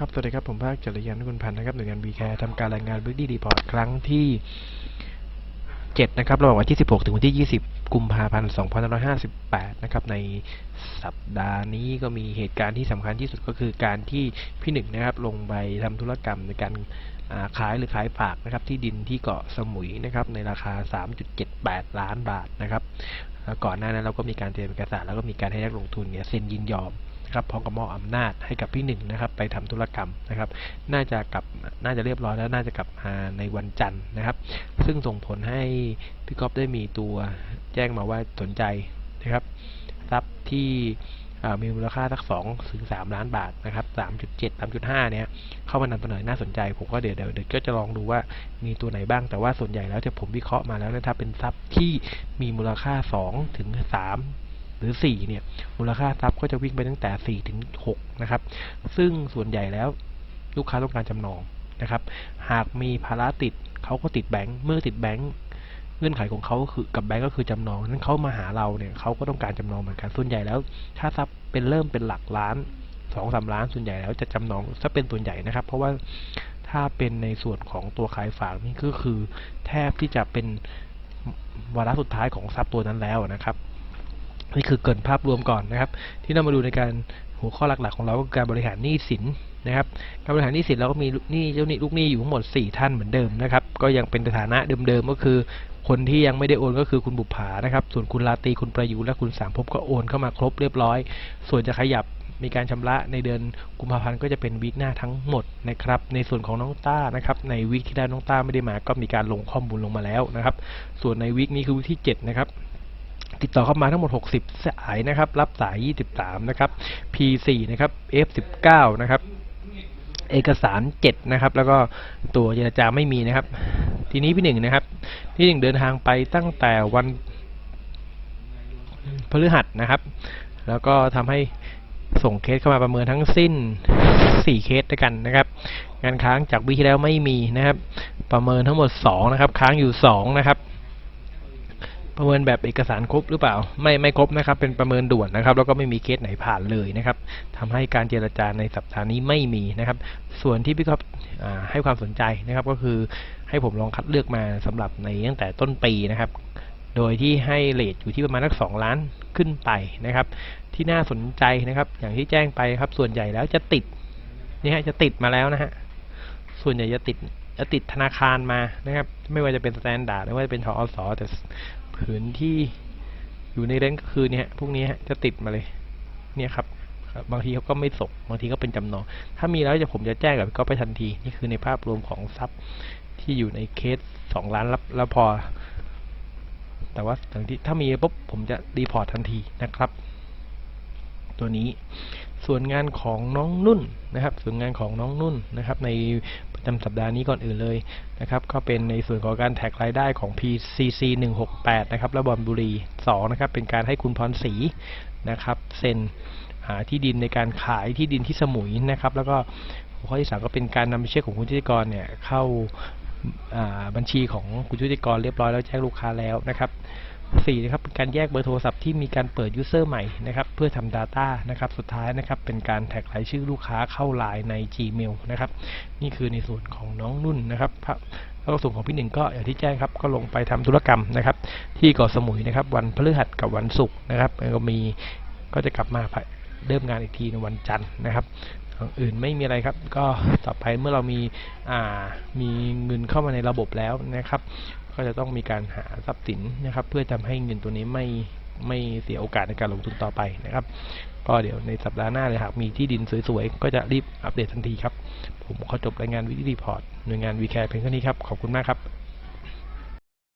ครับ สวัสดีครับ ผมภาคจริยันคุณพันธ์นะครับ หน่วยงาน b ีแคร์ทำการรายงาน Weekly Report ครั้งที่7นะครับ ระหว่างวันที่ 16 ถึงวันที่ 20 กุมภาพันธ์ 2558 นะครับ ในสัปดาห์นี้ก็มีเหตุการณ์ที่สำคัญที่สุดก็คือการที่พี่หนึ่งนะครับ ลงไปทำธุรกรรมในการาขายหรือขายฝากนะครับ ที่ดินที่เกาะสมุยนะครับ ในราคา 3.78 ล้านบาทนะครับ แล้วก่อนหน้านั้นเราก็มีการเตรียมเอกสารแล้วก็มีการให้นักลงทุนเนี่ยเซ็นยินยอม นะครับพร้อมกับมอบอำนาจให้กับพี่หนึ่งนะครับ ไปทำธุรกรรมนะครับ น่าจะกลับน่าจะเรียบร้อยแล้วน่าจะกลับมาในวันจันทร์นะครับ ซึ่งส่งผลให้พี่ก๊อฟได้มีตัวแจ้งมาว่าสนใจนะครับทรัพย์ที่มีมูลค่าสักสองถึงสามล้านบาทนะครับสามจุดเจ็ดสามจุดห้าเนี่ยเข้ามานำเสนอน่าสนใจ ผมก็เดี๋ยวเดี๋ยวเดี๋ยวก็จะลองดูว่ามีตัวไหนบ้างแต่ว่าส่วนใหญ่แล้วจะผมวิเคราะห์มาแล้วนะถ้าเป็นทรัพย์ที่มีมูลค่าสองถึงสาม หรือสี่เนี่ยมูลค่าทรัพย์ก็จะวิ่งไปตั้งแต่สี่ถึงหกนะครับซึ่งส่วนใหญ่แล้วลูกค้าต้องการจำนองนะครับ หากมีภาระติดเขาก็ติดแบงค์เมื่อติดแบงค์เงื่อนไขของเขาคือกับแบงค์ก็คือจำนองนั้นเขามาหาเราเนี่ยเขาก็ต้องการจำนองเหมือนกันส่วนใหญ่แล้ว ถ้าทรัพย์เป็นเริ่มเป็นหลักล้านสองสามล้านส่วนใหญ่แล้วจะจำนองถ้าเป็นส่วนใหญ่นะครับ เพราะว่าถ้าเป็นในส่วนของตัวขายฝากนี่ก็คือ แทบที่จะเป็นวาระสุดท้ายของทรัพย์ตัวนั้นแล้วนะครับ นี่คือเกินภาพรวมก่อนนะครับ ที่เรามาดูในการหัวข้อหลักๆ ของเราก็การบริหารหนี้สินนะครับการบริหารหนี้สินเราก็มีหนี้เจ้าหนี้ลูกหนี้อยู่ทั้งหมด 4 ท่านเหมือนเดิมนะครับ ก็ยังเป็นสถานะเดิมๆก็คือ คนที่ยังไม่ได้โอนก็คือคุณบุปผานะครับ ส่วนคุณลาตีคุณประยูและคุณสามภพก็โอนเข้ามาครบเรียบร้อย ส่วนจะขยับมีการชำระในเดือนกุมภาพันธ์ก็จะเป็นวีคหน้าทั้งหมดนะครับ ในส่วนของน้องต้านะครับในวีคที่แล้วน้องต้าไม่ได้มาก็มีการลงข้อมูลลงมาแล้วนะครับ ส่วนในวีคนี้คือวีคที่7นะครับ ติดต่อเข้ามาทั้งหมด 60 สายนะครับ รับสาย 23 นะครับ P4 นะครับ F19 นะครับ เอกสาร 7 นะครับ แล้วก็ตัวเจรจาไม่มีนะครับ ทีนี้พี่หนึ่งนะครับ พี่หนึ่งเดินทางไปตั้งแต่วันพฤหัสนะครับ แล้วก็ทำให้ส่งเคสเข้ามาประเมินทั้งสิ้น 4 เคสด้วยกันนะครับ งานค้างจากวีที่แล้วไม่มีนะครับ ประเมินทั้งหมด 2 นะครับ ค้างอยู่ 2 นะครับ ประเมินแบบเอกสารครบหรือเปล่า ไม่ไม่ครบนะครับ เป็นประเมินด่วนนะครับ แล้วก็ไม่มีเคสไหนผ่านเลยนะครับทำให้การเจรจาในสัปดาห์นี้ไม่มีนะครับ ส่วนที่พี่ก๊อฟอ่าให้ความสนใจนะครับ ก็คือให้ผมลองคัดเลือกมาสำหรับในตั้งแต่ต้นปีนะครับ โดยที่ให้เลทอยู่ที่ประมาณสักสองล้านขึ้นไปนะครับ ที่น่าสนใจนะครับ อย่างที่แจ้งไปครับ ส่วนใหญ่แล้วจะติดนี่ฮะจะติดมาแล้วนะฮะส่วนใหญ่จะติดจะติดธนาคารมานะครับ ไม่ว่าจะเป็นสแตนดาร์ดไม่ว่าจะเป็นทอสแต่ ผืนที่อยู่ในเรนจ์ก็คือเนี่ยพวกนี้จะติดมาเลย เนี่ยครับ บางทีเขาก็ไม่ส่งบางทีก็เป็นจำนอง ถ้ามีแล้วจะผมจะแจ้งกับก็ไปทันที นี่คือในภาพรวมของทรัพย์ที่อยู่ในเคสสองล้านแล้วแล้วพอ แต่ว่าอย่างที่ถ้ามีปุ๊บผมจะรีพอร์ตทันทีนะครับ ตัวนี้ ส่วนงานของน้องนุ่นนะครับ ส่วนงานของน้องนุ่นนะครับ ในประจำสัปดาห์นี้ก่อนอื่นเลยนะครับ ก็เป็นในส่วนของการแท็กรายได้ของ PCC 168นะครับและบอลบุรี2นะครับ เป็นการให้คุณพรศรีนะครับเซ็นหาที่ดินในการขายที่ดินที่สมุยนะครับ แล้วก็ข้อที่สามก็เป็นการนำเช็คของคุณธิติกรเนี่ยเข้าบัญชีของคุณธิติกรเรียบร้อยแล้วแจ้งลูกค้าแล้วนะครับ สี่นะครับเป็นการแยกเบอร์โทรศัพท์ที่มีการเปิด user ใหม่นะครับเพื่อทำ Data นะครับสุดท้ายนะครับเป็นการแท็กรายชื่อลูกค้าเข้าไลน์ใน Gmail นะครับนี่คือในส่วนของน้องนุ่นนะครับแล้วก็ส่วนของพี่หนึ่งก็อย่างที่แจ้งครับก็ลงไปทำธุรกรรมนะครับ ที่เกาะสมุยนะครับ วันพฤหัสกับวันศุกร์นะครับก็มีก็จะกลับมา เริ่มงานอีกทีในวันจันทร์นะครับอย่างอื่นไม่มีอะไรครับ ก็ต่อไปเมื่อเรามีอ่ามีเงินเข้ามาในระบบแล้วนะครับ ก็จะต้องมีการหาทรัพย์สินนะครับ เพื่อทำให้เงินตัวนี้ไม่ไม่เสียโอกาสในการลงทุนต่อไปนะครับ ก็เดี๋ยวในสัปดาห์หน้าเลยหากมีที่ดินสวยๆ ก็จะรีบอัปเดตทันทีครับ ผมขอจบรายงานวิดีรีพอร์ตหน่วยงานวีแคร์เพียงเท่านี้ครับ ขอบคุณมากครับ